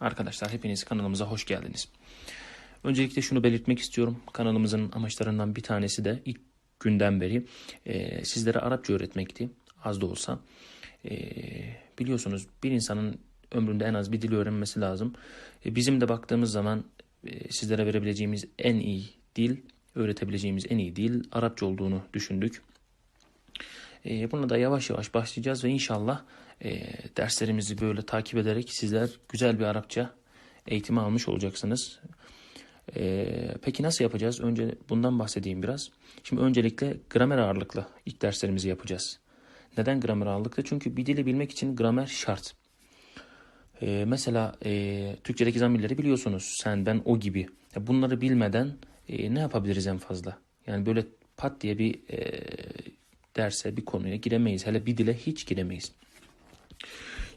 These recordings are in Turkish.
Arkadaşlar hepiniz kanalımıza hoş geldiniz. Öncelikle şunu belirtmek istiyorum. Kanalımızın amaçlarından bir tanesi de ilk günden beri e, sizlere Arapça öğretmekti. Az da olsa. E, biliyorsunuz bir insanın ömründe en az bir dil öğrenmesi lazım. E, bizim de baktığımız zaman e, sizlere verebileceğimiz en iyi dil, öğretebileceğimiz en iyi dil Arapça olduğunu düşündük. E, buna da yavaş yavaş başlayacağız ve inşallah e, derslerimizi böyle takip ederek sizler güzel bir Arapça eğitimi almış olacaksınız. E, peki nasıl yapacağız? Önce bundan bahsedeyim biraz. Şimdi öncelikle gramer ağırlıklı ilk derslerimizi yapacağız. Neden gramer ağırlıklı? Çünkü bir dili bilmek için gramer şart. E, mesela e, Türkçedeki zamirleri biliyorsunuz. Sen, ben, o gibi. Bunları bilmeden e, ne yapabiliriz en fazla? Yani böyle pat diye bir e, derse, bir konuya giremeyiz. Hele bir dile hiç giremeyiz.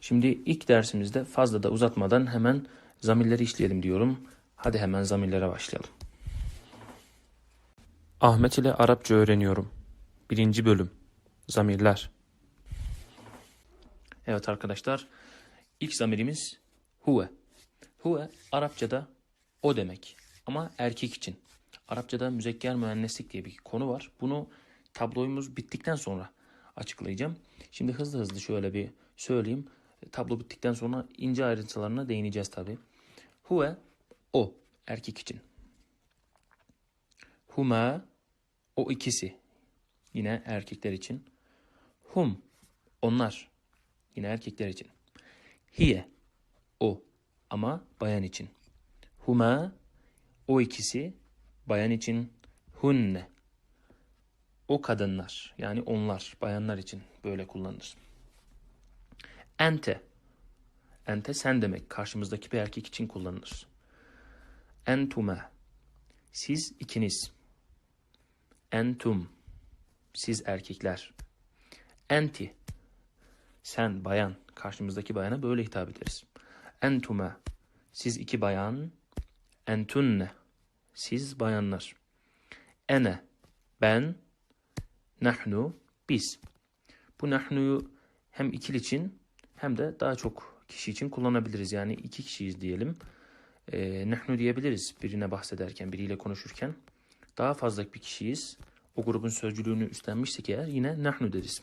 Şimdi ilk dersimizde fazla da uzatmadan hemen zamirleri işleyelim diyorum. Hadi hemen zamirlere başlayalım. Ahmet ile Arapça öğreniyorum. Birinci bölüm. Zamirler. Evet arkadaşlar. ilk zamirimiz huve. Huve Arapçada o demek. Ama erkek için. Arapçada müzekker müenneslik diye bir konu var. Bunu tabloyumuz bittikten sonra açıklayacağım. Şimdi hızlı hızlı şöyle bir söyleyeyim. Tablo bittikten sonra ince ayrıntılarına değineceğiz tabi. Huve o erkek için. Huma o ikisi yine erkekler için. Hum onlar yine erkekler için. Hiye o ama bayan için. Huma o ikisi bayan için. Hunne o kadınlar yani onlar bayanlar için böyle kullanılır. Ente. Ente sen demek. Karşımızdaki bir erkek için kullanılır. Entume. Siz ikiniz. Entum. Siz erkekler. Enti. Sen bayan. Karşımızdaki bayana böyle hitap ederiz. Entume. Siz iki bayan. Entunne. Siz bayanlar. Ene. Ben. Nahnu. Biz. Bu nahnuyu hem ikil için hem de daha çok kişi için kullanabiliriz. Yani iki kişiyiz diyelim. E, nahnu diyebiliriz birine bahsederken, biriyle konuşurken. Daha fazla bir kişiyiz. O grubun sözcülüğünü üstlenmişsek eğer yine nahnu deriz.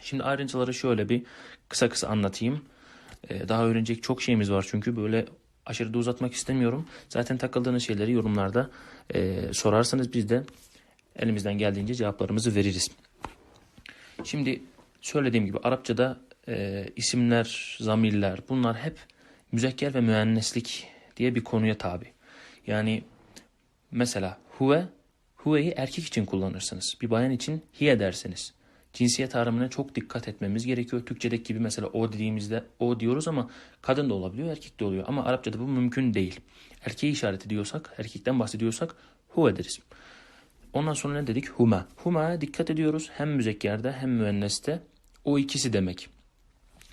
Şimdi ayrıntıları şöyle bir kısa kısa anlatayım. E, daha öğrenecek çok şeyimiz var çünkü böyle aşırı da uzatmak istemiyorum. Zaten takıldığınız şeyleri yorumlarda e, sorarsanız biz de elimizden geldiğince cevaplarımızı veririz. Şimdi söylediğim gibi Arapçada e, isimler, zamirler bunlar hep müzekker ve müenneslik diye bir konuya tabi. Yani mesela huve, huve'yi erkek için kullanırsınız. Bir bayan için hiye derseniz. Cinsiyet aramına çok dikkat etmemiz gerekiyor. Türkçedeki gibi mesela o dediğimizde o diyoruz ama kadın da olabiliyor, erkek de oluyor. Ama Arapçada bu mümkün değil. Erkeği işaret ediyorsak, erkekten bahsediyorsak huve deriz. Ondan sonra ne dedik? Huma. Huma'ya dikkat ediyoruz. Hem müzekkerde hem müenneste. O ikisi demek.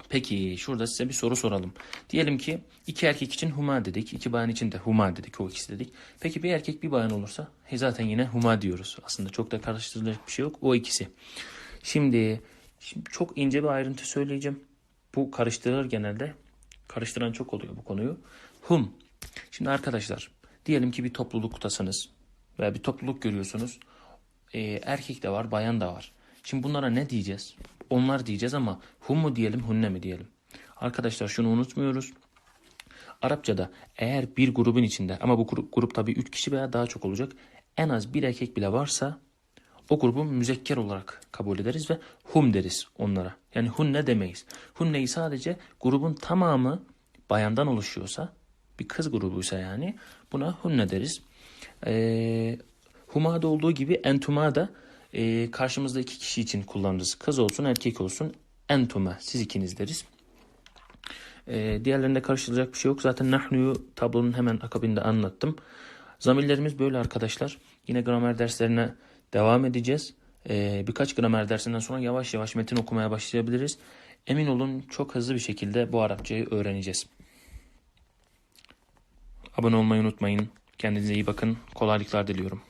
Peki şurada size bir soru soralım. Diyelim ki iki erkek için huma dedik. iki bayan için de huma dedik. O ikisi dedik. Peki bir erkek bir bayan olursa he zaten yine huma diyoruz. Aslında çok da karıştırılacak bir şey yok. O ikisi. Şimdi, şimdi çok ince bir ayrıntı söyleyeceğim. Bu karıştırır genelde. Karıştıran çok oluyor bu konuyu. Hum. Şimdi arkadaşlar diyelim ki bir topluluktasınız veya bir topluluk görüyorsunuz. Ee, erkek de var, bayan da var. Şimdi bunlara ne diyeceğiz? Onlar diyeceğiz ama hum mu diyelim, hunne mi diyelim? Arkadaşlar şunu unutmuyoruz. Arapçada eğer bir grubun içinde ama bu grup, grup tabii 3 kişi veya daha çok olacak. En az bir erkek bile varsa o grubu müzekker olarak kabul ederiz ve hum deriz onlara. Yani hunne demeyiz. Hunneyi sadece grubun tamamı bayandan oluşuyorsa bir kız grubuysa yani buna hunne deriz. Ee, huma'da olduğu gibi entuma da e, karşımızda iki kişi için kullanırız. Kız olsun erkek olsun entuma siz ikiniz deriz. E, diğerlerinde karıştıracak bir şey yok. Zaten nahnuyu tablonun hemen akabinde anlattım. Zamirlerimiz böyle arkadaşlar. Yine gramer derslerine devam edeceğiz. E, birkaç gramer dersinden sonra yavaş yavaş metin okumaya başlayabiliriz. Emin olun çok hızlı bir şekilde bu Arapçayı öğreneceğiz. Abone olmayı unutmayın. Kendinize iyi bakın. Kolaylıklar diliyorum.